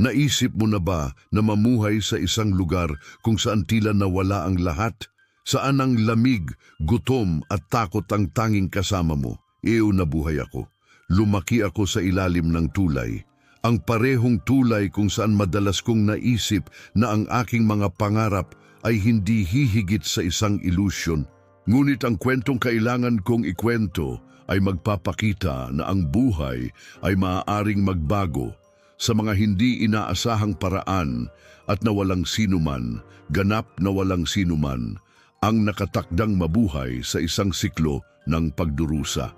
Naisip mo na ba na mamuhay sa isang lugar kung saan tila nawala ang lahat? Saan ang lamig, gutom at takot ang tanging kasama mo? Iyo nabuhay ako. Lumaki ako sa ilalim ng tulay. Ang parehong tulay kung saan madalas kong naisip na ang aking mga pangarap ay hindi hihigit sa isang ilusyon. Ngunit ang kwentong kailangan kong ikwento ay magpapakita na ang buhay ay maaaring magbago sa mga hindi inaasahang paraan at na walang sinuman, ganap na walang sinuman, ang nakatakdang mabuhay sa isang siklo ng pagdurusa.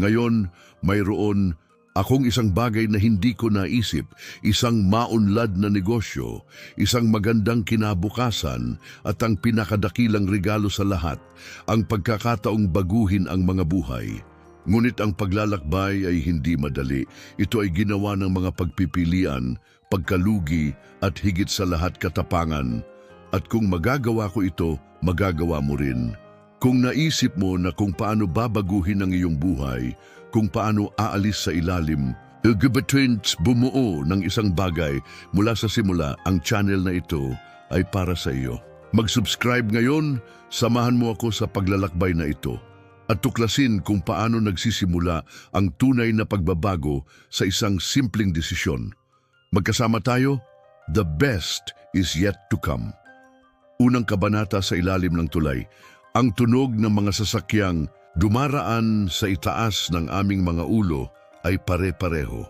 Ngayon, mayroon akong isang bagay na hindi ko naisip, isang maunlad na negosyo, isang magandang kinabukasan at ang pinakadakilang regalo sa lahat, ang pagkakataong baguhin ang mga buhay. Ngunit ang paglalakbay ay hindi madali. Ito ay ginawa ng mga pagpipilian, pagkalugi at higit sa lahat katapangan. At kung magagawa ko ito, magagawa mo rin. Kung naisip mo na kung paano babaguhin ang iyong buhay, kung paano aalis sa ilalim, Gabatuins bumuo ng isang bagay mula sa simula, ang channel na ito ay para sa iyo. Mag-subscribe ngayon, samahan mo ako sa paglalakbay na ito at tuklasin kung paano nagsisimula ang tunay na pagbabago sa isang simpleng desisyon. Magkasama tayo, the best is yet to come. Unang kabanata sa ilalim ng tulay, ang tunog ng mga sasakyang dumaraan sa itaas ng aming mga ulo ay pare-pareho.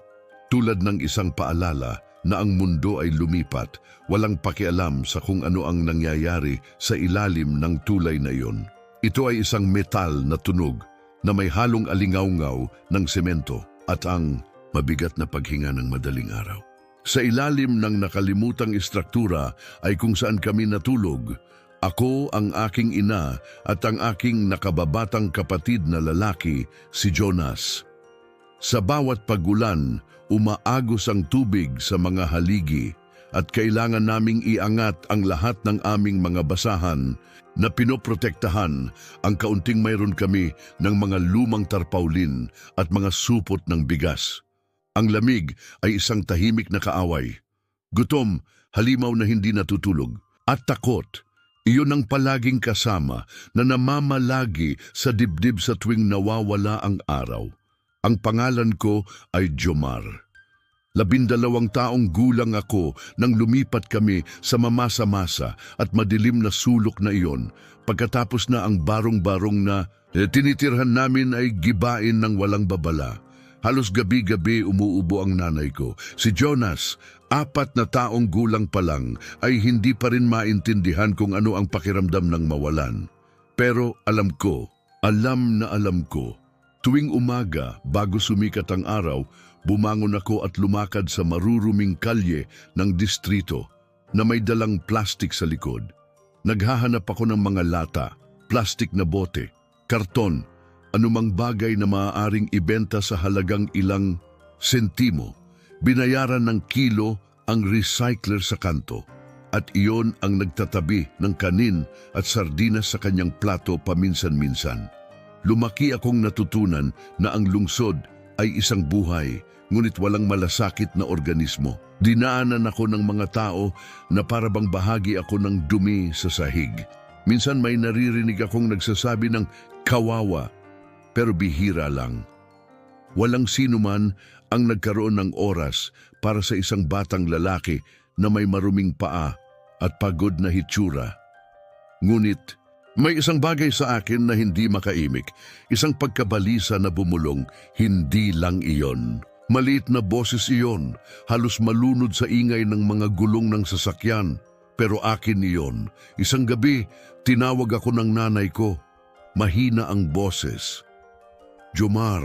Tulad ng isang paalala na ang mundo ay lumipat, walang pakialam sa kung ano ang nangyayari sa ilalim ng tulay na iyon. Ito ay isang metal na tunog na may halong alingawngaw ng semento at ang mabigat na paghinga ng madaling araw. Sa ilalim ng nakalimutang istruktura ay kung saan kami natulog, ako ang aking ina at ang aking nakababatang kapatid na lalaki, si Jonas. Sa bawat pagulan, umaagos ang tubig sa mga haligi at kailangan naming iangat ang lahat ng aming mga basahan na pinoprotektahan ang kaunting mayroon kami ng mga lumang tarpaulin at mga supot ng bigas. Ang lamig ay isang tahimik na kaaway. Gutom, halimaw na hindi natutulog. At takot, iyon ang palaging kasama na namamalagi sa dibdib sa tuwing nawawala ang araw. Ang pangalan ko ay Jomar. Labindalawang taong gulang ako nang lumipat kami sa mamasa-masa at madilim na sulok na iyon pagkatapos na ang barong-barong na eh, tinitirhan namin ay gibain ng walang babala. Halos gabi-gabi umuubo ang nanay ko. Si Jonas, apat na taong gulang pa lang, ay hindi pa rin maintindihan kung ano ang pakiramdam ng mawalan. Pero alam ko, alam na alam ko, tuwing umaga bago sumikat ang araw, bumangon ako at lumakad sa maruruming kalye ng distrito na may dalang plastik sa likod. Naghahanap ako ng mga lata, plastik na bote, karton, anumang bagay na maaaring ibenta sa halagang ilang sentimo. Binayaran ng kilo ang recycler sa kanto at iyon ang nagtatabi ng kanin at sardinas sa kanyang plato paminsan-minsan. Lumaki akong natutunan na ang lungsod ay isang buhay, ngunit walang malasakit na organismo. Dinaanan ako ng mga tao na parabang bahagi ako ng dumi sa sahig. Minsan may naririnig akong nagsasabi ng kawawa, pero bihira lang. Walang sino man ang nagkaroon ng oras para sa isang batang lalaki na may maruming paa at pagod na hitsura. Ngunit may isang bagay sa akin na hindi makaimik, isang pagkabalisa na bumulong, hindi lang iyon. Maliit na boses iyon, halos malunod sa ingay ng mga gulong ng sasakyan. Pero akin iyon, isang gabi, tinawag ako ng nanay ko. Mahina ang boses. Jomar,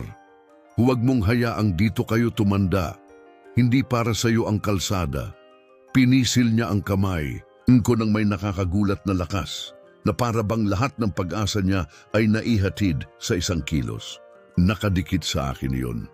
huwag mong hayaang dito kayo tumanda. Hindi para sa iyo ang kalsada. Pinisil niya ang kamay, ko nang may nakakagulat na lakas na para bang lahat ng pag-asa niya ay naihatid sa isang kilos. Nakadikit sa akin iyon.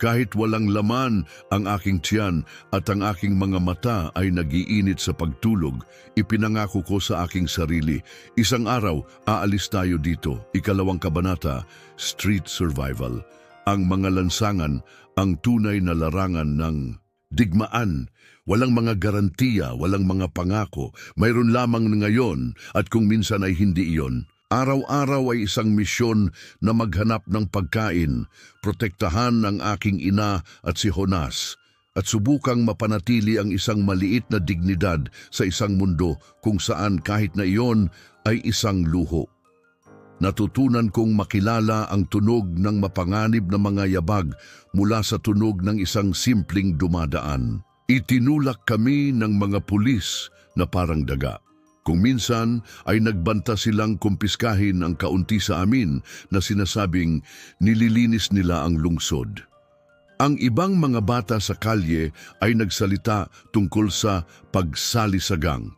Kahit walang laman ang aking tiyan at ang aking mga mata ay nagiinit sa pagtulog, ipinangako ko sa aking sarili, isang araw aalis tayo dito, ikalawang kabanata, Street Survival. Ang mga lansangan, ang tunay na larangan ng digmaan, walang mga garantiya, walang mga pangako, mayroon lamang ngayon at kung minsan ay hindi iyon. Araw-araw ay isang misyon na maghanap ng pagkain, protektahan ang aking ina at si Jonas, at subukang mapanatili ang isang maliit na dignidad sa isang mundo kung saan kahit na iyon ay isang luho. Natutunan kong makilala ang tunog ng mapanganib na mga yabag mula sa tunog ng isang simpleng dumadaan. Itinulak kami ng mga pulis na parang daga. Kung minsan ay nagbanta silang kumpiskahin ang kaunti sa amin na sinasabing nililinis nila ang lungsod. Ang ibang mga bata sa kalye ay nagsalita tungkol sa pagsalisagang,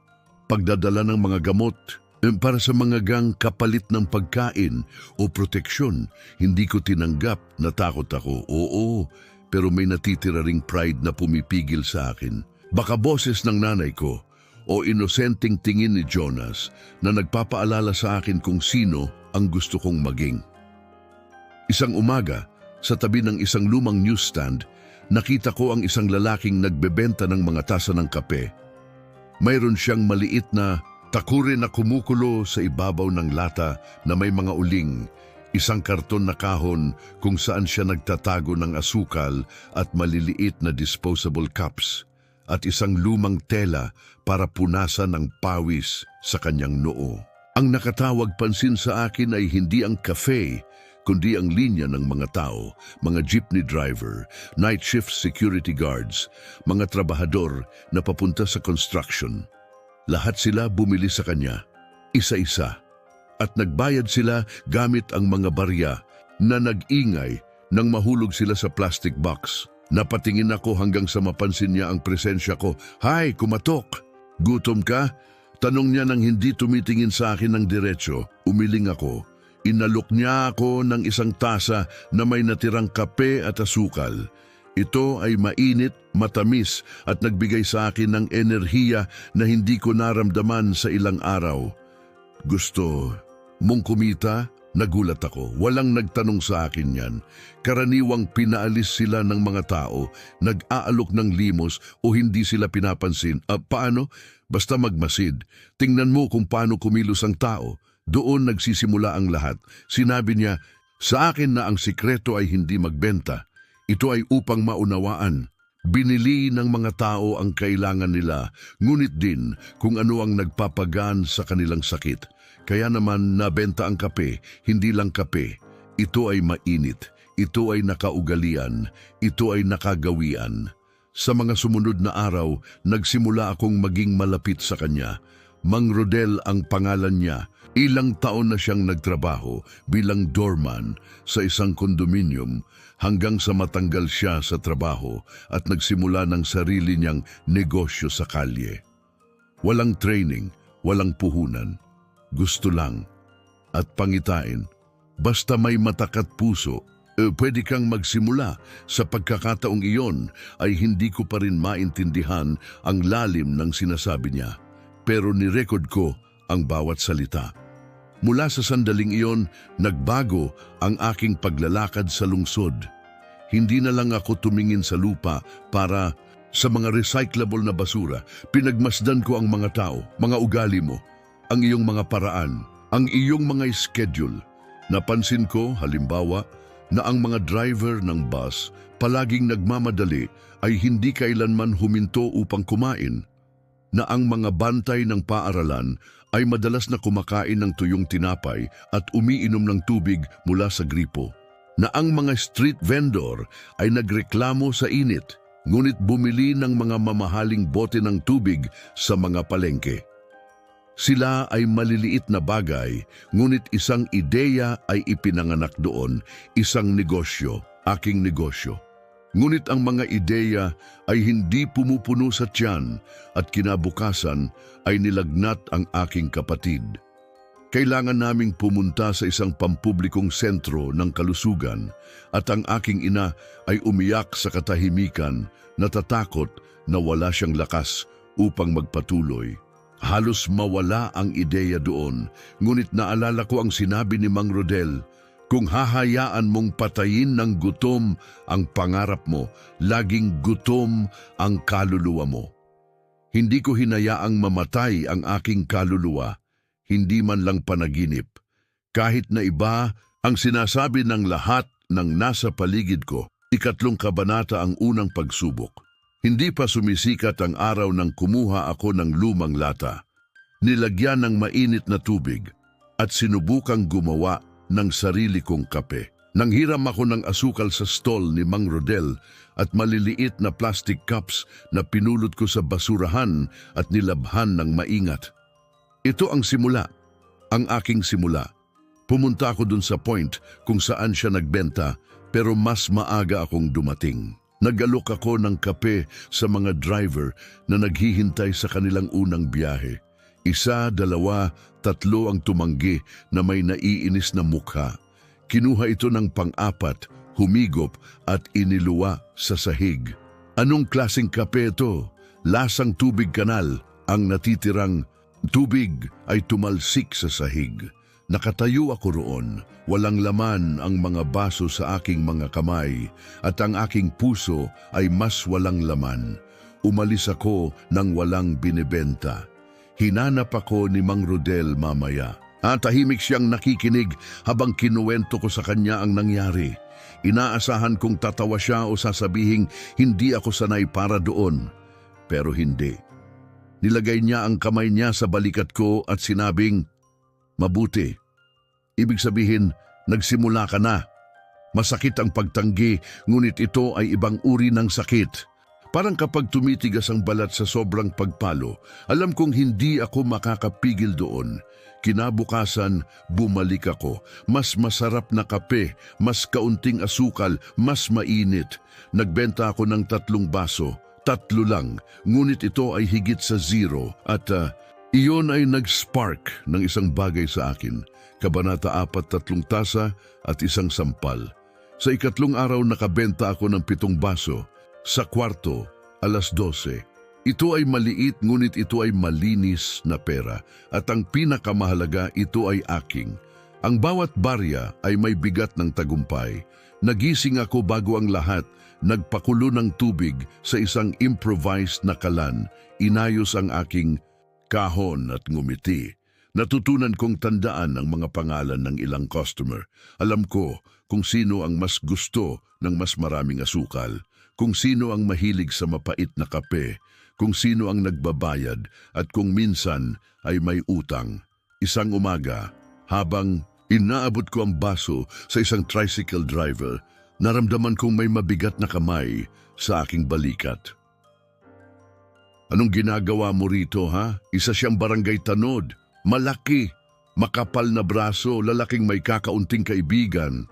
pagdadala ng mga gamot, para sa mga gang kapalit ng pagkain o proteksyon. Hindi ko tinanggap, natakot ako. Oo, pero may natitira ring pride na pumipigil sa akin. Baka boses ng nanay ko o inosenteng tingin ni Jonas na nagpapaalala sa akin kung sino ang gusto kong maging. Isang umaga, sa tabi ng isang lumang newsstand, nakita ko ang isang lalaking nagbebenta ng mga tasa ng kape. Mayroon siyang maliit na takure na kumukulo sa ibabaw ng lata na may mga uling, isang karton na kahon kung saan siya nagtatago ng asukal at maliliit na disposable cups, at isang lumang tela para punasan ng pawis sa kanyang noo. Ang nakatawag pansin sa akin ay hindi ang cafe, kundi ang linya ng mga tao, mga jeepney driver, night shift security guards, mga trabahador na papunta sa construction. Lahat sila bumili sa kanya, isa-isa, at nagbayad sila gamit ang mga barya na nag-ingay nang mahulog sila sa plastic box. Napatingin ako hanggang sa mapansin niya ang presensya ko. Hay, kumatok! Gutom ka? Tanong niya nang hindi tumitingin sa akin ng diretsyo. Umiling ako. Inalok niya ako ng isang tasa na may natirang kape at asukal. Ito ay mainit, matamis at nagbigay sa akin ng enerhiya na hindi ko naramdaman sa ilang araw. Gusto mong kumita? Nagulat ako. Walang nagtanong sa akin yan. Karaniwang pinaalis sila ng mga tao, nag-aalok ng limos o hindi sila pinapansin. Ah, paano? Basta magmasid. Tingnan mo kung paano kumilos ang tao. Doon nagsisimula ang lahat. Sinabi niya, sa akin na ang sikreto ay hindi magbenta. Ito ay upang maunawaan. Binili ng mga tao ang kailangan nila, ngunit din kung ano ang nagpapagaan sa kanilang sakit. Kaya naman nabenta ang kape, hindi lang kape. Ito ay mainit, ito ay nakaugalian, ito ay nakagawian. Sa mga sumunod na araw, nagsimula akong maging malapit sa kanya. Mang Rodel ang pangalan niya. Ilang taon na siyang nagtrabaho bilang doorman sa isang kondominium hanggang sa matanggal siya sa trabaho at nagsimula ng sarili niyang negosyo sa kalye. Walang training, walang puhunan. Gusto lang. At pangitain, basta may matakat puso, eh, pwede kang magsimula. Sa pagkakataong iyon ay hindi ko pa rin maintindihan ang lalim ng sinasabi niya. Pero nirecord ko ang bawat salita. Mula sa sandaling iyon, nagbago ang aking paglalakad sa lungsod. Hindi na lang ako tumingin sa lupa para sa mga recyclable na basura. Pinagmasdan ko ang mga tao, mga ugali mo, ang iyong mga paraan, ang iyong mga schedule. Napansin ko, halimbawa, na ang mga driver ng bus palaging nagmamadali ay hindi kailanman huminto upang kumain, na ang mga bantay ng paaralan ay madalas na kumakain ng tuyong tinapay at umiinom ng tubig mula sa gripo, na ang mga street vendor ay nagreklamo sa init, ngunit bumili ng mga mamahaling bote ng tubig sa mga palengke. Sila ay maliliit na bagay, ngunit isang ideya ay ipinanganak doon, isang negosyo, aking negosyo. Ngunit ang mga ideya ay hindi pumupuno sa tiyan at kinabukasan ay nilagnat ang aking kapatid. Kailangan naming pumunta sa isang pampublikong sentro ng kalusugan at ang aking ina ay umiyak sa katahimikan, natatakot na wala siyang lakas upang magpatuloy. Halos mawala ang ideya doon, ngunit naalala ko ang sinabi ni Mang Rodel, Kung hahayaan mong patayin ng gutom ang pangarap mo, laging gutom ang kaluluwa mo. Hindi ko hinayaang mamatay ang aking kaluluwa, hindi man lang panaginip. Kahit na iba ang sinasabi ng lahat ng nasa paligid ko, ikatlong kabanata ang unang pagsubok. Hindi pa sumisikat ang araw nang kumuha ako ng lumang lata. Nilagyan ng mainit na tubig at sinubukang gumawa ng sarili kong kape. Nanghiram ako ng asukal sa stall ni Mang Rodel at maliliit na plastic cups na pinulot ko sa basurahan at nilabhan ng maingat. Ito ang simula, ang aking simula. Pumunta ako dun sa point kung saan siya nagbenta pero mas maaga akong dumating. Nag-alok ako ng kape sa mga driver na naghihintay sa kanilang unang biyahe. Isa, dalawa, tatlo ang tumanggi na may naiinis na mukha. Kinuha ito ng pang-apat, humigop at iniluwa sa sahig. Anong klasing kape ito? Lasang tubig kanal. Ang natitirang tubig ay tumalsik sa sahig. Nakatayo ako roon, walang laman ang mga baso sa aking mga kamay at ang aking puso ay mas walang laman. Umalis ako nang walang binibenta. Hinanap ako ni Mang Rodel mamaya. At tahimik siyang nakikinig habang kinuwento ko sa kanya ang nangyari. Inaasahan kong tatawa siya o sasabihing hindi ako sanay para doon. Pero hindi. Nilagay niya ang kamay niya sa balikat ko at sinabing, Mabuti. Ibig sabihin, nagsimula ka na. Masakit ang pagtanggi, ngunit ito ay ibang uri ng sakit. Parang kapag tumitigas ang balat sa sobrang pagpalo, alam kong hindi ako makakapigil doon. Kinabukasan, bumalik ako. Mas masarap na kape, mas kaunting asukal, mas mainit. Nagbenta ako ng tatlong baso, tatlo lang, ngunit ito ay higit sa zero at ah, iyon ay nag-spark ng isang bagay sa akin. Kabanata 4, tatlong tasa at isang sampal. Sa ikatlong araw nakabenta ako ng pitong baso. Sa kwarto, alas 12. Ito ay maliit ngunit ito ay malinis na pera at ang pinakamahalaga ito ay aking. Ang bawat barya ay may bigat ng tagumpay. Nagising ako bago ang lahat, nagpakulo ng tubig sa isang improvised na kalan, inayos ang aking kahon at ngumiti. Natutunan kong tandaan ang mga pangalan ng ilang customer. Alam ko kung sino ang mas gusto ng mas maraming asukal, kung sino ang mahilig sa mapait na kape, kung sino ang nagbabayad at kung minsan ay may utang. Isang umaga, habang inaabot ko ang baso sa isang tricycle driver, naramdaman kong may mabigat na kamay sa aking balikat. Anong ginagawa mo rito ha? Isa siyang barangay tanod. Malaki, makapal na braso, lalaking may kakaunting kaibigan.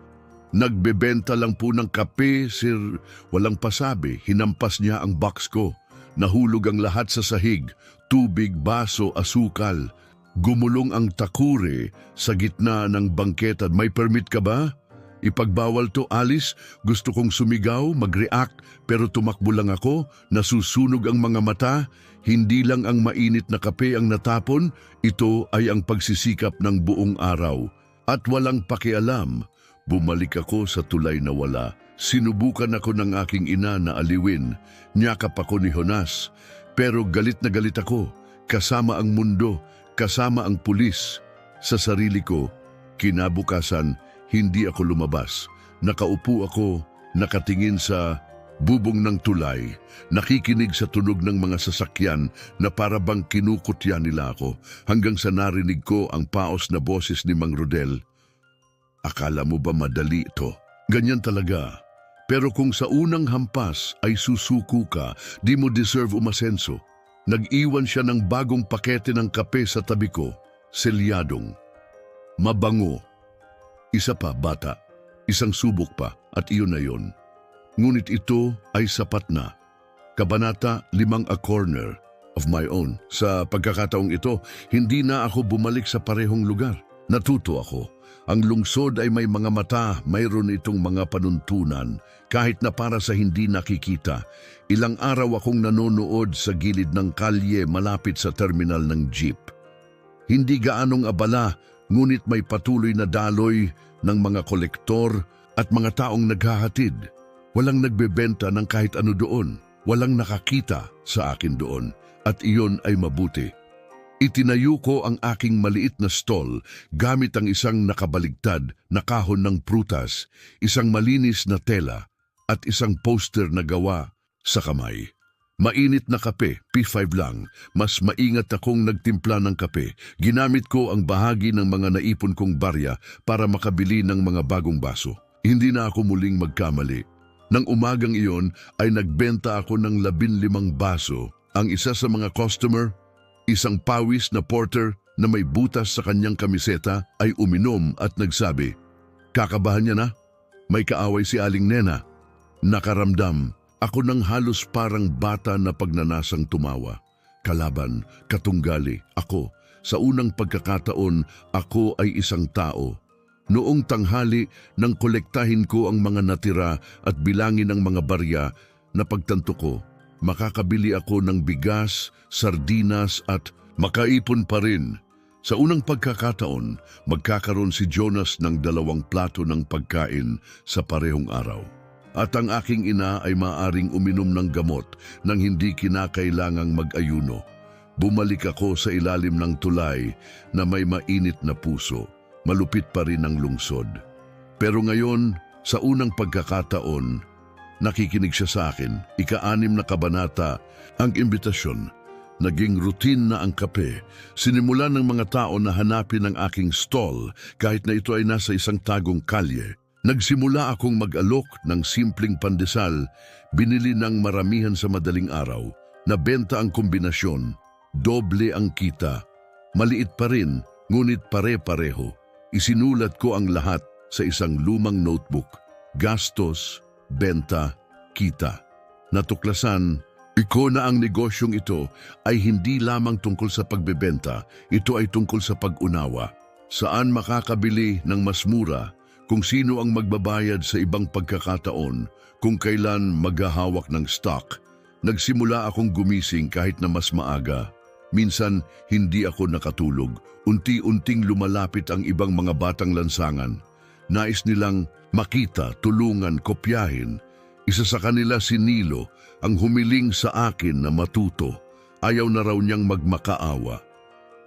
Nagbebenta lang po ng kape, sir. Walang pasabi, hinampas niya ang box ko. Nahulog ang lahat sa sahig, tubig, baso, asukal. Gumulong ang takure sa gitna ng bangketa. May permit ka ba? Ipagbawal to, Alice. Gusto kong sumigaw, mag-react, pero tumakbo lang ako. Nasusunog ang mga mata. Hindi lang ang mainit na kape ang natapon, ito ay ang pagsisikap ng buong araw. At walang pakialam, bumalik ako sa tulay na wala. Sinubukan ako ng aking ina na aliwin. Niyakap ako ni Jonas. Pero galit na galit ako. Kasama ang mundo, kasama ang pulis. Sa sarili ko, kinabukasan, hindi ako lumabas. Nakaupo ako, nakatingin sa bubong ng tulay, nakikinig sa tunog ng mga sasakyan na para bang kinukutya nila ako hanggang sa narinig ko ang paos na boses ni Mang Rodel. Akala mo ba madali ito? Ganyan talaga. Pero kung sa unang hampas ay susuko ka, di mo deserve umasenso. Nag-iwan siya ng bagong pakete ng kape sa tabi ko, selyadong. Mabango. Isa pa, bata. Isang subok pa at iyon na yon. Ngunit ito ay sapat na. Kabanata limang a corner of my own. Sa pagkakataong ito, hindi na ako bumalik sa parehong lugar. Natuto ako. Ang lungsod ay may mga mata, mayroon itong mga panuntunan, kahit na para sa hindi nakikita. Ilang araw akong nanonood sa gilid ng kalye malapit sa terminal ng jeep. Hindi gaanong abala, ngunit may patuloy na daloy, ng mga kolektor at mga taong naghahatid. Walang nagbebenta ng kahit ano doon. Walang nakakita sa akin doon. At iyon ay mabuti. Itinayo ko ang aking maliit na stall gamit ang isang nakabaligtad na kahon ng prutas, isang malinis na tela at isang poster na gawa sa kamay. Mainit na kape, P5 lang. Mas maingat akong nagtimpla ng kape. Ginamit ko ang bahagi ng mga naipon kong barya para makabili ng mga bagong baso. Hindi na ako muling magkamali. Nang umagang iyon ay nagbenta ako ng labinlimang baso. Ang isa sa mga customer, isang pawis na porter na may butas sa kanyang kamiseta ay uminom at nagsabi, Kakabahan niya na? May kaaway si Aling Nena. Nakaramdam, ako nang halos parang bata na pagnanasang tumawa. Kalaban, katunggali, ako. Sa unang pagkakataon, ako ay isang tao. Noong tanghali, nang kolektahin ko ang mga natira at bilangin ang mga barya, napagtanto ko, makakabili ako ng bigas, sardinas at makaipon pa rin. Sa unang pagkakataon, magkakaroon si Jonas ng dalawang plato ng pagkain sa parehong araw. At ang aking ina ay maaring uminom ng gamot nang hindi kinakailangang mag-ayuno. Bumalik ako sa ilalim ng tulay na may mainit na puso. Malupit pa rin ang lungsod. Pero ngayon, sa unang pagkakataon, nakikinig siya sa akin. Ika-anim na kabanata, ang imbitasyon. Naging routine na ang kape. Sinimulan ng mga tao na hanapin ang aking stall kahit na ito ay nasa isang tagong kalye. Nagsimula akong mag-alok ng simpleng pandesal, binili ng maramihan sa madaling araw, nabenta ang kombinasyon, doble ang kita. Maliit pa rin, ngunit pare-pareho. Isinulat ko ang lahat sa isang lumang notebook. Gastos, benta, kita. Natuklasan, iko na ang negosyong ito ay hindi lamang tungkol sa pagbebenta, ito ay tungkol sa pag-unawa. Saan makakabili ng mas mura, kung sino ang magbabayad sa ibang pagkakataon, kung kailan maghahawak ng stock. Nagsimula akong gumising kahit na mas maaga. Minsan, hindi ako nakatulog. Unti-unting lumalapit ang ibang mga batang lansangan. Nais nilang makita, tulungan, kopyahin. Isa sa kanila si Nilo, ang humiling sa akin na matuto. Ayaw na raw niyang magmakaawa.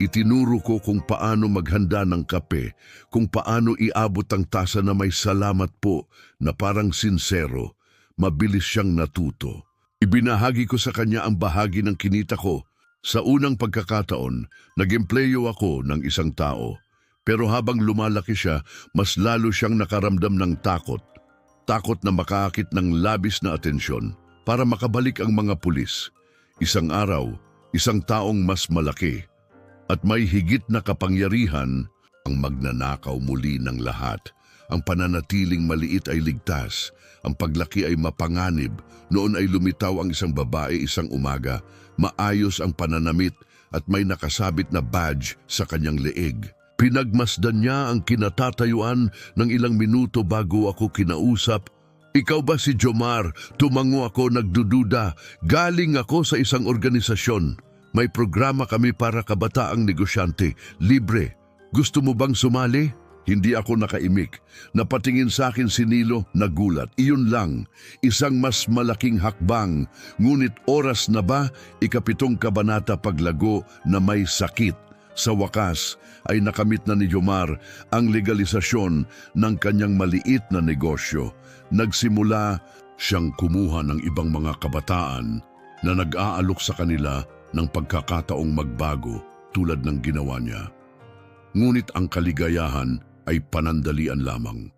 Itinuro ko kung paano maghanda ng kape, kung paano iabot ang tasa na may salamat po na parang sinsero. Mabilis siyang natuto. Ibinahagi ko sa kanya ang bahagi ng kinita ko. Sa unang pagkakataon, nag-empleyo ako ng isang tao. Pero habang lumalaki siya, mas lalo siyang nakaramdam ng takot. Takot na makaakit ng labis na atensyon para makabalik ang mga pulis. Isang araw, isang taong mas malaki at may higit na kapangyarihan ang magnanakaw muli ng lahat. Ang pananatiling maliit ay ligtas, ang paglaki ay mapanganib. Noon ay lumitaw ang isang babae isang umaga, maayos ang pananamit at may nakasabit na badge sa kanyang leeg. Pinagmasdan niya ang kinatatayuan ng ilang minuto bago ako kinausap ikaw ba si Jomar? Tumango ako nagdududa. Galing ako sa isang organisasyon. May programa kami para kabataang negosyante. Libre. Gusto mo bang sumali? Hindi ako nakaimik. Napatingin sa akin si Nilo, nagulat. Iyon lang, isang mas malaking hakbang. Ngunit oras na ba, ikapitong kabanata paglago na may sakit. Sa wakas ay nakamit na ni Jomar ang legalisasyon ng kanyang maliit na negosyo. Nagsimula siyang kumuha ng ibang mga kabataan na nag-aalok sa kanila ng pagkakataong magbago tulad ng ginawa niya. Ngunit ang kaligayahan ay panandalian lamang.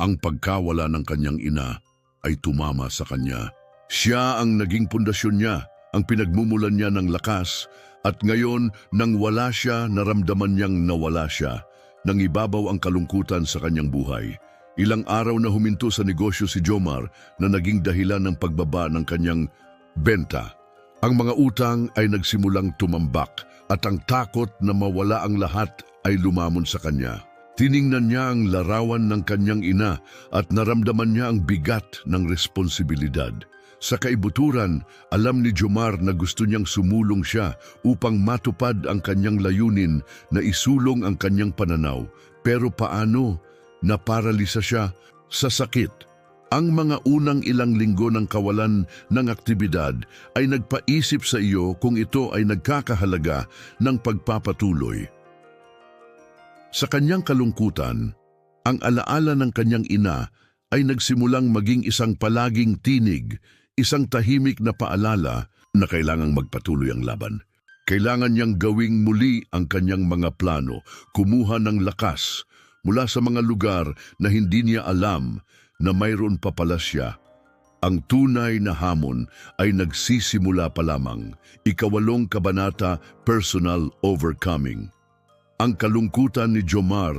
Ang pagkawala ng kanyang ina ay tumama sa kanya. Siya ang naging pundasyon niya, ang pinagmumulan niya ng lakas at ngayon nang wala siya, naramdaman niyang nawala siya. Nang ibabaw ang kalungkutan sa kanyang buhay. Ilang araw na huminto sa negosyo si Jomar na naging dahilan ng pagbaba ng kanyang benta. Ang mga utang ay nagsimulang tumambak at ang takot na mawala ang lahat ay lumamon sa kanya. Tiningnan niya ang larawan ng kanyang ina at naramdaman niya ang bigat ng responsibilidad. Sa kaibuturan, alam ni Jomar na gusto niyang sumulong siya upang matupad ang kanyang layunin na isulong ang kanyang pananaw. Pero paano? naparalisa siya sa sakit. Ang mga unang ilang linggo ng kawalan ng aktibidad ay nagpaisip sa iyo kung ito ay nagkakahalaga ng pagpapatuloy. Sa kanyang kalungkutan, ang alaala ng kanyang ina ay nagsimulang maging isang palaging tinig, isang tahimik na paalala na kailangang magpatuloy ang laban. Kailangan niyang gawing muli ang kanyang mga plano, kumuha ng lakas mula sa mga lugar na hindi niya alam na mayroon pa pala siya. Ang tunay na hamon ay nagsisimula pa lamang. Ikawalong kabanata, Personal Overcoming. Ang kalungkutan ni Jomar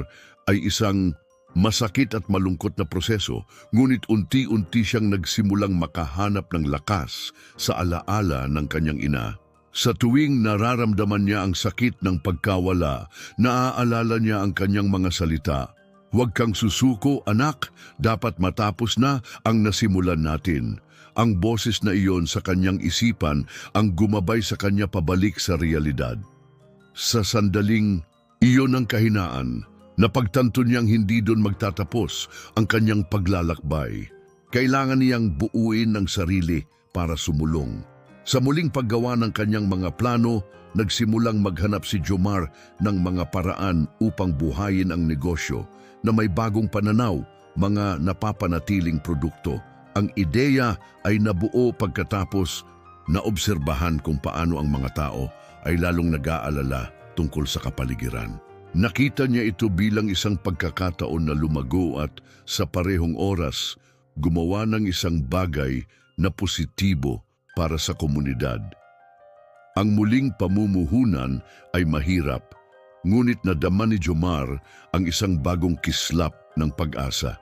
ay isang masakit at malungkot na proseso, ngunit unti-unti siyang nagsimulang makahanap ng lakas sa alaala ng kanyang ina. Sa tuwing nararamdaman niya ang sakit ng pagkawala, naaalala niya ang kanyang mga salita. Huwag kang susuko, anak. Dapat matapos na ang nasimulan natin. Ang boses na iyon sa kanyang isipan ang gumabay sa kanya pabalik sa realidad. Sa sandaling iyon ang kahinaan, napagtanto niyang hindi doon magtatapos ang kanyang paglalakbay. Kailangan niyang buuin ng sarili para sumulong. Sa muling paggawa ng kanyang mga plano, nagsimulang maghanap si Jomar ng mga paraan upang buhayin ang negosyo na may bagong pananaw, mga napapanatiling produkto. Ang ideya ay nabuo pagkatapos na obserbahan kung paano ang mga tao ay lalong nag-aalala tungkol sa kapaligiran. Nakita niya ito bilang isang pagkakataon na lumago at sa parehong oras gumawa ng isang bagay na positibo para sa komunidad. Ang muling pamumuhunan ay mahirap, ngunit nadama ni Jomar ang isang bagong kislap ng pag-asa.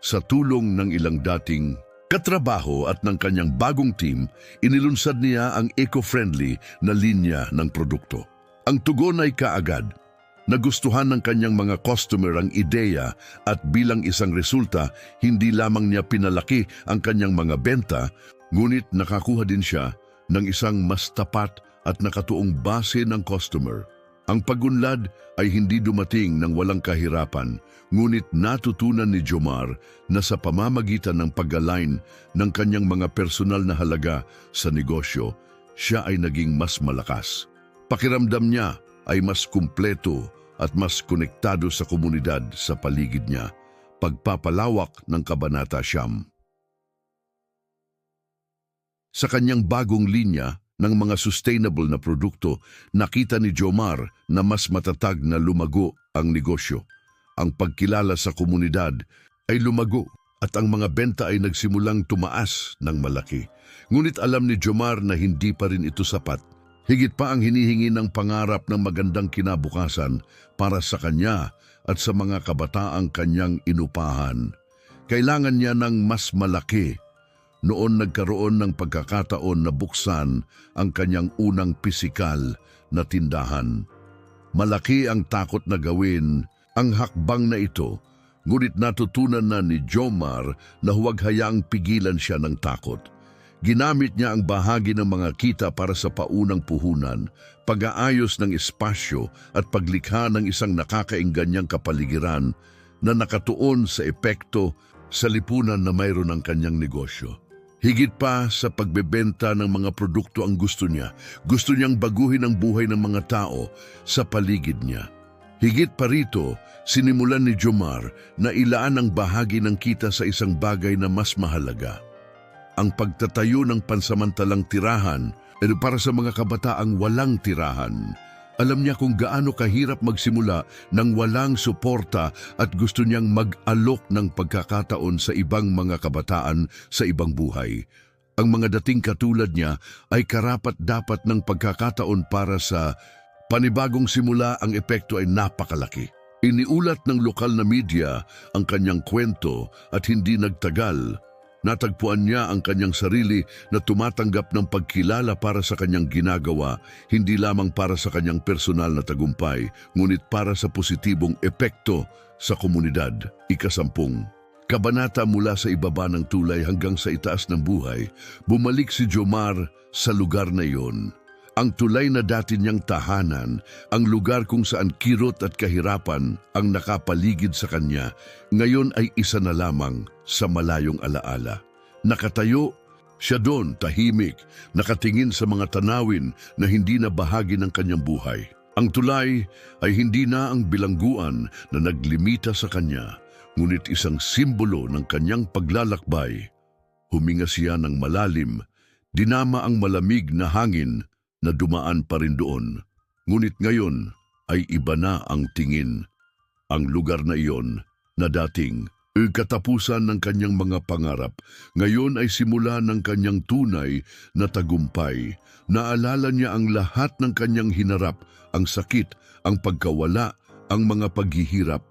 Sa tulong ng ilang dating katrabaho at ng kanyang bagong team, inilunsad niya ang eco-friendly na linya ng produkto. Ang tugon ay kaagad. Nagustuhan ng kanyang mga customer ang ideya at bilang isang resulta, hindi lamang niya pinalaki ang kanyang mga benta, ngunit nakakuha din siya ng isang mas tapat at nakatuong base ng customer. Ang pagunlad ay hindi dumating ng walang kahirapan, ngunit natutunan ni Jomar na sa pamamagitan ng pag-align ng kanyang mga personal na halaga sa negosyo, siya ay naging mas malakas. Pakiramdam niya ay mas kumpleto at mas konektado sa komunidad sa paligid niya, pagpapalawak ng Kabanata Siyam. Sa kanyang bagong linya ng mga sustainable na produkto, nakita ni Jomar na mas matatag na lumago ang negosyo. Ang pagkilala sa komunidad ay lumago at ang mga benta ay nagsimulang tumaas ng malaki. Ngunit alam ni Jomar na hindi pa rin ito sapat. Higit pa ang hinihingi ng pangarap ng magandang kinabukasan para sa kanya at sa mga kabataang kanyang inupahan. Kailangan niya ng mas malaki noon nagkaroon ng pagkakataon na buksan ang kanyang unang pisikal na tindahan. Malaki ang takot na gawin ang hakbang na ito, ngunit natutunan na ni Jomar na huwag hayaang pigilan siya ng takot. Ginamit niya ang bahagi ng mga kita para sa paunang puhunan, pag-aayos ng espasyo at paglikha ng isang nakakaingganyang kapaligiran na nakatuon sa epekto sa lipunan na mayroon ang kanyang negosyo. Higit pa sa pagbebenta ng mga produkto ang gusto niya, gusto niyang baguhin ang buhay ng mga tao sa paligid niya. Higit pa rito, sinimulan ni Jomar na ilaan ang bahagi ng kita sa isang bagay na mas mahalaga. Ang pagtatayo ng pansamantalang tirahan ay para sa mga kabataang walang tirahan. Alam niya kung gaano kahirap magsimula ng walang suporta at gusto niyang mag-alok ng pagkakataon sa ibang mga kabataan sa ibang buhay. Ang mga dating katulad niya ay karapat dapat ng pagkakataon para sa panibagong simula ang epekto ay napakalaki. Iniulat ng lokal na media ang kanyang kwento at hindi nagtagal Natagpuan niya ang kanyang sarili na tumatanggap ng pagkilala para sa kanyang ginagawa, hindi lamang para sa kanyang personal na tagumpay, ngunit para sa positibong epekto sa komunidad. Ikasampung. Kabanata mula sa ibaba ng tulay hanggang sa itaas ng buhay, bumalik si Jomar sa lugar na iyon. Ang tulay na dati niyang tahanan, ang lugar kung saan kirot at kahirapan ang nakapaligid sa kanya, ngayon ay isa na lamang sa malayong alaala. Nakatayo, siya doon tahimik, nakatingin sa mga tanawin na hindi na bahagi ng kanyang buhay. Ang tulay ay hindi na ang bilangguan na naglimita sa kanya, ngunit isang simbolo ng kanyang paglalakbay. Huminga siya ng malalim, dinama ang malamig na hangin na dumaan pa rin doon. Ngunit ngayon ay iba na ang tingin. Ang lugar na iyon na dating katapusan ng kanyang mga pangarap, ngayon ay simula ng kanyang tunay na tagumpay. Naalala niya ang lahat ng kanyang hinarap, ang sakit, ang pagkawala, ang mga paghihirap,